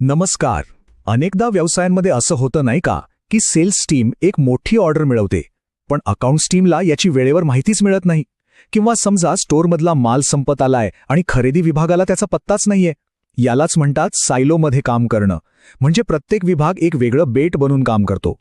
नमस्कार. अनेकदा व्यवसायांमध्ये असं होतं नाही का की सेल्स टीम एक मोठी ऑर्डर मिळवते पण अकाउंट्स टीमला याची वेळेवर माहितीच मिळत नाही. किंवा समजा स्टोअरमधला माल संपत आलाय आणि खरेदी विभागाला त्याचा पत्ताच नाहीये. यालाच म्हणतात सायलोमध्ये काम करणं. म्हणजे प्रत्येक विभाग एक वेगळं बेट बनून काम करतो.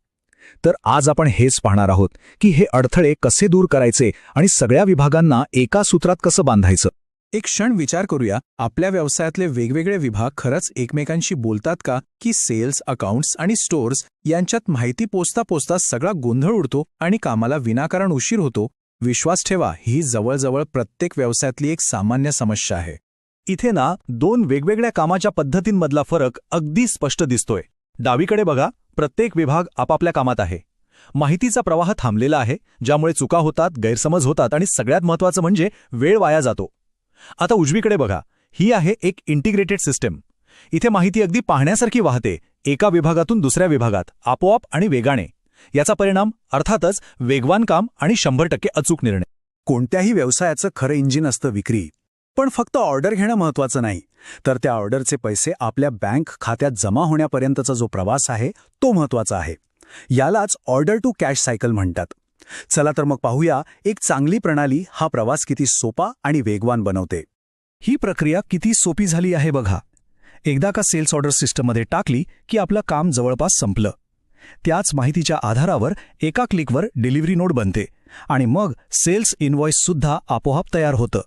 तर आज आपण हेच पाहणार आहोत की हे अडथळे कसे दूर करायचे आणि सगळ्या विभागांना एका सूत्रात कसं बांधायचं? एक क्षण विचार करूया आपल्या व्यवसायातले वेगवेगळे विभाग खरंच एकमेकांशी बोलतात का? की सेल्स अकाउंट्स आणि स्टोअर्स यांच्यात माहिती पोचता पोचता सगळा गोंधळ उडतो आणि कामाला विनाकारण उशीर होतो? विश्वास ठेवा ही जवळजवळ प्रत्येक व्यवसायातली एक सामान्य समस्या आहे. इथे ना दोन वेगवेगळ्या कामाच्या पद्धतींमधला फरक अगदी स्पष्ट दिसतोय. डावीकडे बघा प्रत्येक विभाग आपापल्या कामात आहे. माहितीचा प्रवाह थांबलेला आहे ज्यामुळे चुका होतात गैरसमज होतात आणि सगळ्यात महत्त्वाचं म्हणजे वेळ वाया जातो. आता उजवीकडे बघा. ही आहे एक इंटिग्रेटेड सिस्टम इथे माहिती अगदी पाहण्यासारखी वाहते. एका विभागातून दुसऱ्या विभागात आपोआप आणि वेगाने. याचा परिणाम अर्थातच वेगवान काम आणि शंभर टक्के अचूक निर्णय. कोणत्याही व्यवसायाचं खरं इंजिन असतं विक्री. पण फक्त ऑर्डर घेणं महत्वाचं नाही. तर त्या ऑर्डरचे पैसे आपल्या बँक खात्यात जमा होण्यापर्यंतचा जो प्रवास आहे तो महत्त्वाचा आहे. यालाच ऑर्डर टू कॅश सायकल म्हणतात. चला तर मग पाहूया एक चांगली प्रणाली हा प्रवास किती सोपा आणि वेगवान बनवते. ही प्रक्रिया किती सोपी झाली आहे बघा. एकदा का सेल्स ऑर्डर सिस्टममध्ये टाकली की आपलं काम जवळपास संपलं. त्याच माहितीच्या आधारावर एका क्लिकवर डिलिव्हरी नोट बनते आणि मग सेल्स इनव्हॉइससुद्धा आपोआप तयार होतं.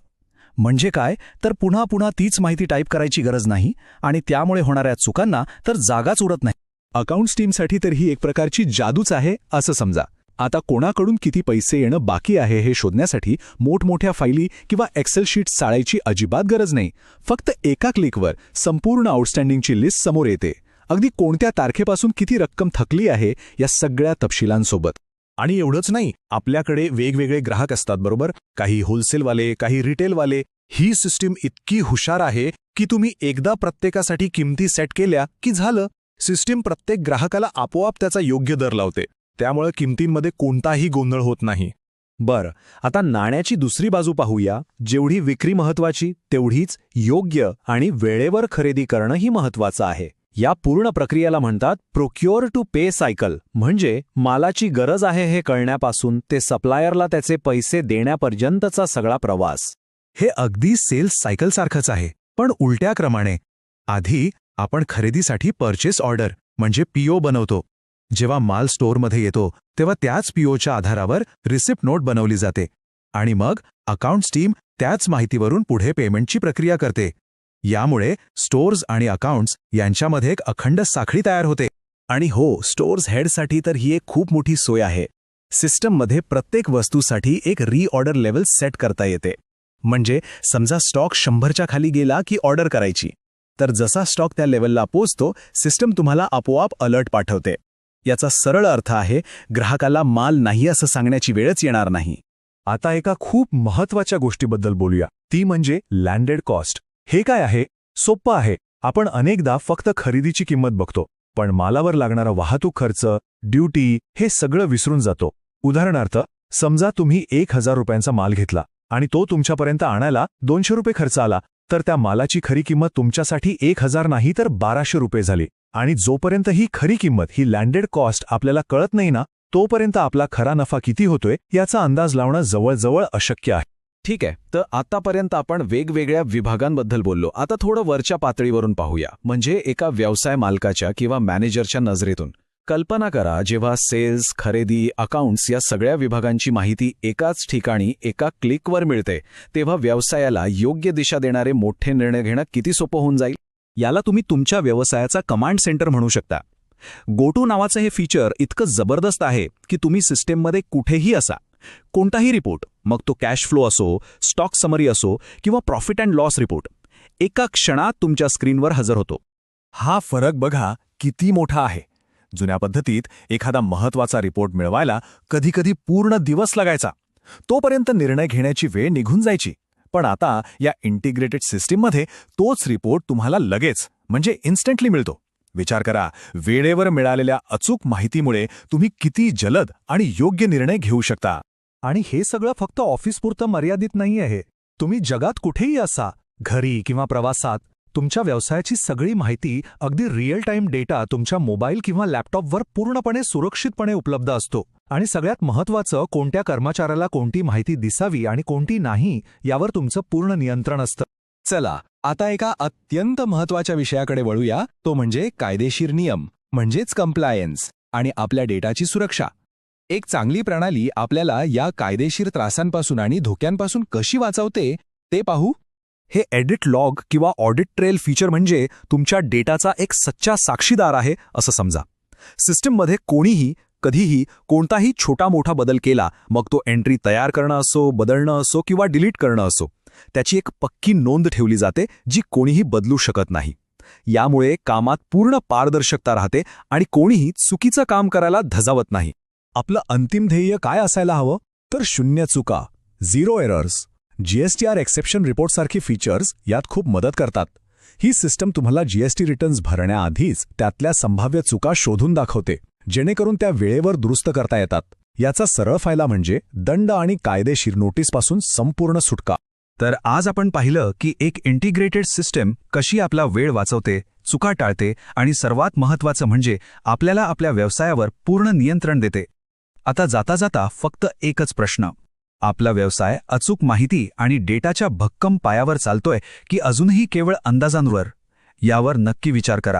म्हणजे काय? तर पुन्हा पुन्हा तीच माहिती टाईप करायची गरज नाही आणि त्यामुळे होणाऱ्या चुकांना तर जागाच उरत नाही. अकाउंट्स टीमसाठी तर ही एक प्रकारची जादूच आहे असं समजा. आता कोणाकडून किती पैसे येणं बाकी आहे हे शोधण्यासाठी मोठमोठ्या फाईली किंवा एक्सेल शीट्स चाळायची अजिबात गरज नाही. फक्त एका क्लिकवर संपूर्ण आउटस्टँडिंगची लिस्ट समोर येते. अगदी कोणत्या तारखेपासून किती रक्कम थकली आहे या सगळ्या तपशिलांसोबत. आणि एवढंच नाही आपल्याकडे वेगवेगळे ग्राहक असतात बरोबर? काही होलसेलवाले काही रिटेलवाले ही सिस्टीम इतकी हुशार आहे की तुम्ही एकदा प्रत्येकासाठी किमती सेट केल्या की झालं. सिस्टीम प्रत्येक ग्राहकाला आपोआप त्याचा योग्य दर लावते. त्यामुळे किमतींमध्ये कोणताही गोंधळ होत नाही. बरं आता नाण्याची दुसरी बाजू पाहूया. जेवढी विक्री महत्वाची तेवढीच योग्य आणि वेळेवर खरेदी करणंही महत्वाचं आहे. या पूर्ण प्रक्रियेला म्हणतात प्रोक्युअर टू पे सायकल म्हणजे मालाची गरज आहे हे कळण्यापासून ते सप्लायरला त्याचे पैसे देण्यापर्यंतचा सगळा प्रवास. हे अगदी सेल्स सायकलसारखंच आहे पण उलट्या क्रमाने आधी आपण खरेदीसाठी पर्चेस ऑर्डर म्हणजे पीओ बनवतो. जेव्हा माल स्टोअरमध्ये येतो तेव्हा त्याच पीओच्या आधारावर रिसिप्ट नोट बनवली जाते. आणि मग अकाउंट्स टीम त्याच माहितीवरून पुढे पेमेंटची प्रक्रिया करते. यामुळे स्टोअर्स आणि अकाउंट्स यांच्यामध्ये एक अखंड साखळी तयार होते. आणि हो स्टोअर्स हेडसाठी तर ही एक खूप मोठी सोय आहे. सिस्टममध्ये प्रत्येक वस्तूसाठी एक रीऑर्डर लेवल सेट करता येते. म्हणजे समजा स्टॉक शंभरच्या खाली गेला की ऑर्डर करायची. तर जसा स्टॉक त्या लेवलला पोचतो सिस्टम तुम्हाला आपोआप अलर्ट पाठवते. याचा सरळ अर्थ आहे ग्राहकाला माल नाही असं सांगण्याची वेळच येणार नाही. आता एका खूप महत्त्वाच्या गोष्टीबद्दल बोलूया. ती म्हणजे लँडेड कॉस्ट हे काय आहे? सोप्पं आहे. आपण अनेकदा फक्त खरेदीची किंमत बघतो पण मालावर लागणारा वाहतूक खर्च ड्युटी हे सगळं विसरून जातो. उदाहरणार्थ समजा तुम्ही एक हजार रुपयांचा माल घेतला आणि तो तुमच्यापर्यंत आणायला दोनशे रुपये खर्च आला तर त्या मालाची खरी किंमत तुमच्यासाठी एक हजार नाही तर बाराशे रुपये झाली. आणि जोपर्यंत ही खरी किंमत ही लँडेड कॉस्ट आपल्याला कळत नाही ना तोपर्यंत आपला खरा नफा किती होतोय याचा अंदाज लावणं जवळजवळ अशक्य आहे. ठीक आहे तर आतापर्यंत आपण वेगवेगळ्या विभागांबद्दल बोललो. आता थोडं वरच्या पातळीवरून पाहूया. म्हणजे एका व्यवसाय मालकाच्या किंवा मॅनेजरच्या नजरेतून. कल्पना करा जेव्हा सेल्स खरेदी अकाउंट्स या सगळ्या विभागांची माहिती एकाच ठिकाणी एका क्लिकवर मिळते तेव्हा व्यवसायाला योग्य दिशा देणारे मोठे निर्णय घेणं किती सोपं होऊन जाईल? याला तुम्ही तुमच्या व्यवसायाचा कमांड सेंटर म्हणू शकता. गोटू नावाचं हे फीचर इतकं जबरदस्त आहे की तुम्ही सिस्टीममध्ये कुठेही असा. कोणताही रिपोर्ट मग तो कॅश फ्लो असो स्टॉक समरी असो किंवा प्रॉफिट अँड लॉस रिपोर्ट एका क्षणात तुमच्या स्क्रीनवर हजर होतो. हा फरक बघा किती मोठा आहे. जुन्या पद्धतीत एखादा महत्त्वाचा रिपोर्ट मिळवायला कधीकधी पूर्ण दिवस लागायचा. तोपर्यंत निर्णय घेण्याची वेळ निघून जायची. पण आता या इंटिग्रेटेड सिस्टीममध्ये तोच रिपोर्ट तुम्हाला लगेच म्हणजे इन्स्टंटली मिळतो. विचार करा वेळेवर मिळालेल्या अचूक माहितीमुळे तुम्ही किती जलद आणि योग्य निर्णय घेऊ शकता. आणि हे सगळं फक्त ऑफिसपुरतं मर्यादित नाही आहे तुम्ही जगात कुठेही असा घरी किंवा प्रवासात तुमच्या व्यवसायाची सगळी माहिती अगदी रिअल टाइम डेटा तुमच्या मोबाईल किंवा लॅपटॉपवर पूर्णपणे सुरक्षितपणे उपलब्ध असतो. आणि सगळ्यात महत्त्वाचं कोणत्या कर्मचाऱ्याला कोणती माहिती दिसावी आणि कोणती नाही यावर तुमचं पूर्ण नियंत्रण असतं. चला आता एका अत्यंत महत्त्वाच्या विषयाकडे वळूया. तो म्हणजे कायदेशीर नियम म्हणजेच कम्प्लायन्स आणि आपल्या डेटाची सुरक्षा. एक चांगली प्रणाली आपल्याला या कायदेशीर त्रासांपासून आणि धोक्यांपासून कशी वाचवते ते पाहू. हे एडिट लॉग किंवा ऑडिट ट्रेल फीचर म्हणजे तुमच्या डेटाचा एक सच्चा साक्षीदार आहे असं समजा. सिस्टीममध्ये कोणीही कधीही कोणताही छोटा मोठा बदल केला मग तो एंट्री तयार करणं असो बदलणं असो किंवा डिलीट करणं असो त्याची एक पक्की नोंद ठेवली जाते जी कोणीही बदलू शकत नाही. यामुळे कामात पूर्ण पारदर्शकता राहते आणि कोणीही चुकीचं काम करायला धजावत नाही. आपलं अंतिम ध्येय काय असायला हवं? तर शून्य चुका झिरो एरर्स जीएसटीआर एक्सेप्शन रिपोर्टसारखी फीचर्स यात खूप मदत करतात. ही सिस्टम तुम्हाला जीएसटी रिटर्न्स भरण्याआधीच त्यातल्या संभाव्य चुका शोधून दाखवते जेणेकरून त्या वेळेवर दुरुस्त करता येतात. याचा सरळ फायदा म्हणजे दंड आणि कायदेशीर नोटीसपासून संपूर्ण सुटका. तर आज आपण पाहिलं की एक इंटिग्रेटेड सिस्टम कशी आपला वेळ वाचवते चुका टाळते आणि सर्वात महत्त्वाचं म्हणजे आपल्याला आपल्या व्यवसायावर पूर्ण नियंत्रण देते. आता जाता जाता फक्त एकच प्रश्न. आपला व्यवसाय अचूक माहिती आणि डेटाच्या भक्कम पायावर चालतोय की अजूनही केवळ अंदाजांवर? यावर नक्की विचार करा.